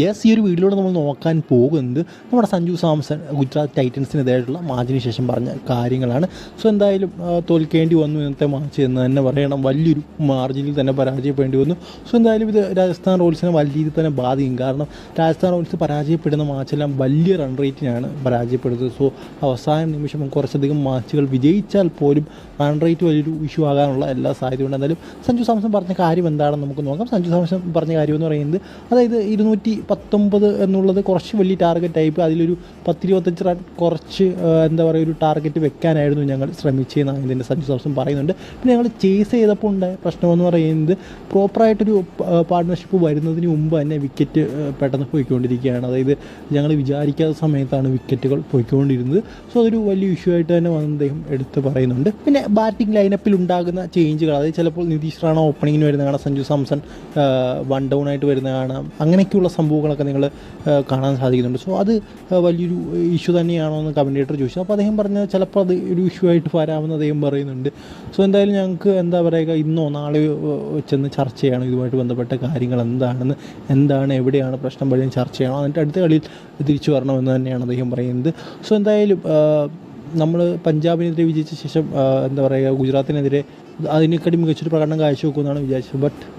Yes ഈ ഒരു വീഡിയോയിലൂടെ നമ്മൾ നോക്കാൻ പോകുന്നത് നമ്മുടെ സഞ്ജു സാംസൺ ഗുജറാത്ത് ടൈറ്റൻസിനെതിരായിട്ടുള്ള മാച്ചിന് ശേഷം പറഞ്ഞ കാര്യങ്ങളാണ്. സോ എന്തായാലും തോൽക്കേണ്ടി വന്നു ഇന്നത്തെ മാച്ച് എന്ന് തന്നെ പറയണം. വലിയൊരു മാർജിനിൽ തന്നെ പരാജയപ്പെടേണ്ടി വന്നു. സോ എന്തായാലും ഇത് രാജസ്ഥാൻ റോയൽസിനെ വലിയ രീതിയിൽ തന്നെ ബാധിക്കും. കാരണം രാജസ്ഥാൻ റോയൽസ് പരാജയപ്പെടുന്ന മാച്ചെല്ലാം വലിയ റൺ റേറ്റിനാണ് പരാജയപ്പെടുന്നത്. സോ അവസാന നിമിഷം കുറച്ചധികം മാച്ചുകൾ വിജയിച്ചാൽ പോലും റൺ റേറ്റ് വലിയൊരു ഇഷ്യൂ ആകാനുള്ള എല്ലാ സാധ്യതയുണ്ട്. എന്തായാലും സഞ്ജു സാംസൺ പറഞ്ഞ കാര്യം എന്താണെന്ന് നമുക്ക് നോക്കാം. സഞ്ജു സാംസൺ പറഞ്ഞ കാര്യം എന്ന് പറയുന്നത് അതായത് ഇരുന്നൂറ്റി പത്തൊമ്പത് എന്നുള്ളത് കുറച്ച് വലിയ ടാർഗറ്റ് ടൈപ്പ് അതിലൊരു പത്തിരുപത്തഞ്ച് റൺ കുറച്ച് എന്താ പറയുക ഒരു ടാർഗറ്റ് വെക്കാനായിരുന്നു ഞങ്ങൾ ശ്രമിച്ചതെന്നാണ് ഇതിന്റെ സഞ്ജു സാംസൺ പറയുന്നുണ്ട്. പിന്നെ ഞങ്ങൾ ചേസ് ചെയ്തപ്പോൾ ഉണ്ടായ പ്രശ്നമെന്ന് പറയുന്നത് പ്രോപ്പറായിട്ടൊരു പാർട്ട്ണർഷിപ്പ് വരുന്നതിന് മുമ്പ് തന്നെ വിക്കറ്റ് പെട്ടെന്ന് പോയിക്കൊണ്ടിരിക്കുകയാണ്. അതായത് ഞങ്ങൾ വിചാരിക്കാത്ത സമയത്താണ് വിക്കറ്റുകൾ പോയിക്കൊണ്ടിരുന്നത്. സോ അതൊരു വലിയ ഇഷ്യൂ ആയിട്ട് തന്നെ വന്ന് അദ്ദേഹം എടുത്ത് പറയുന്നുണ്ട്. പിന്നെ ബാറ്റിംഗ് ലൈനപ്പിൽ ഉണ്ടാകുന്ന ചേഞ്ചുകൾ അതായത് ചിലപ്പോൾ നിതീഷ് റാണ ഓപ്പണിങ്ങിന് വരുന്ന കാണാം സഞ്ജു സാംസൺ വൺ ഡൗൺ ആയിട്ട് വരുന്ന കാണാം അങ്ങനെയൊക്കെയുള്ള സംഭവങ്ങളൊക്കെ നിങ്ങൾ കാണാൻ സാധിക്കുന്നുണ്ട്. സോ അത് വലിയൊരു ഇഷ്യൂ തന്നെയാണോ എന്ന് കമന്റേറ്റർ ചോദിച്ചു. അപ്പോൾ അദ്ദേഹം പറഞ്ഞത് ചിലപ്പോൾ അത് ഒരു ഇഷ്യൂ ആയിട്ട് വരാമെന്ന് അദ്ദേഹം പറയുന്നുണ്ട്. സോ എന്തായാലും ഞങ്ങൾക്ക് എന്താ പറയുക ഇന്നോ നാളെയോ ചെന്ന് ചർച്ച ചെയ്യണം ഇതുമായിട്ട് ബന്ധപ്പെട്ട കാര്യങ്ങൾ എന്താണെന്ന് എന്താണ് എവിടെയാണ് പ്രശ്നം വഴിയും ചർച്ച ചെയ്യണം എന്നിട്ട് അടുത്ത കളിയിൽ തിരിച്ചു വരണമെന്ന് തന്നെയാണ് അദ്ദേഹം പറയുന്നത്. സോ എന്തായാലും നമ്മൾ പഞ്ചാബിനെതിരെ വിജയിച്ച ശേഷം എന്താ പറയുക ഗുജറാത്തിനെതിരെ അതിനേക്കാട്ടി മികച്ചൊരു പ്രകടനം കാഴ്ചവെക്കുമെന്നാണ് വിചാരിച്ചത്. ബട്ട്